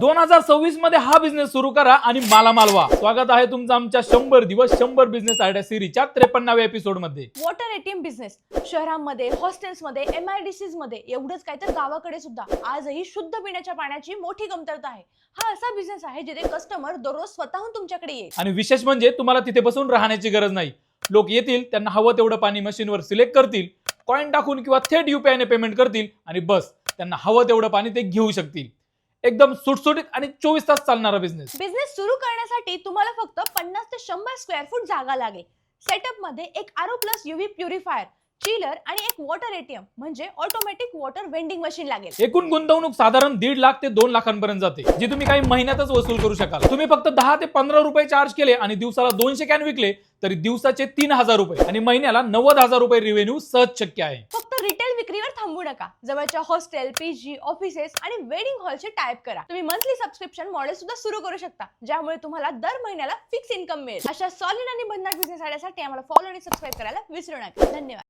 दोन हजार सव्वीसमध्ये हा बिझनेस सुरू करा आणि माला मालवा स्वागत आहे तुमचं आमच्या शंभर दिवस शंभर बिझनेस आयडिया सिरीजच्या त्रेपन्नाव्या एपिसोडमध्ये. वॉटर एटीएम बिझनेस शहरांमध्ये हॉस्टेल्समध्ये एम आय डी सीजमध्ये एवढंच काय तर गावाकडे सुद्धा आजही शुद्ध पिण्याच्या पाण्याची मोठी कमतरता आहे. हा असा बिझनेस आहे जिथे कस्टमर दररोज स्वतःहून तुमच्याकडे येईल. आणि विशेष म्हणजे तुम्हाला तिथे बसून राहण्याची गरज नाही. लोक येतील त्यांना हवं तेवढं पाणी मशीनवर सिलेक्ट करतील कॉईन टाकून किंवा थेट युपीआय ने पेमेंट करतील आणि बस त्यांना हवं तेवढं पाणी ते घेऊ शकतील. एकदम सुटसुटीत आणि चोवीस तास चालणारा बिझनेस बिझनेस सुरू करण्यासाठी तुम्हाला फक्त पन्नास ते शंभर स्क्वेअर फूट जागा लागेल. सेटअपमध्ये एक RO plus UV purifier chiller आणि एक वॉटर एटीएम म्हणजे ऑटोमॅटिक वॉटर वेंडिंग मशीन लागेल. एकूण गुंतवणूक साधारण दीड लाख ते दोन लाखांपर्यंत जाते जी तुम्ही काही महिन्यातच वसूल करू शकाल. तुम्ही फक्त दहा ते पंधरा रुपये चार्ज केले आणि दिवसाला दोनशे कॅन विकले तरी दिवसाचे तीन हजार रुपये आणि महिन्याला नव्वद हजार रुपये रिव्हेन्यू सहज शक्य आहे. थांबू नका. जवळच्या हॉस्टेल पीजी ऑफिसेस आणि वेडिंग हॉलचे टाईप करा. तुम्ही मंथली सबस्क्रिप्शन मॉडेल सुद्धा सुरू करू शकता. ज्यामुळे तुम्हाला दर महिन्याला फिक्स इन्कम मिळेल. अशा सॉलिड आणि भन्नाट बिझनेस आल्यासाठी आम्हाला फॉलो आणि सबस्क्राईब करायला विसरू नका. धन्यवाद.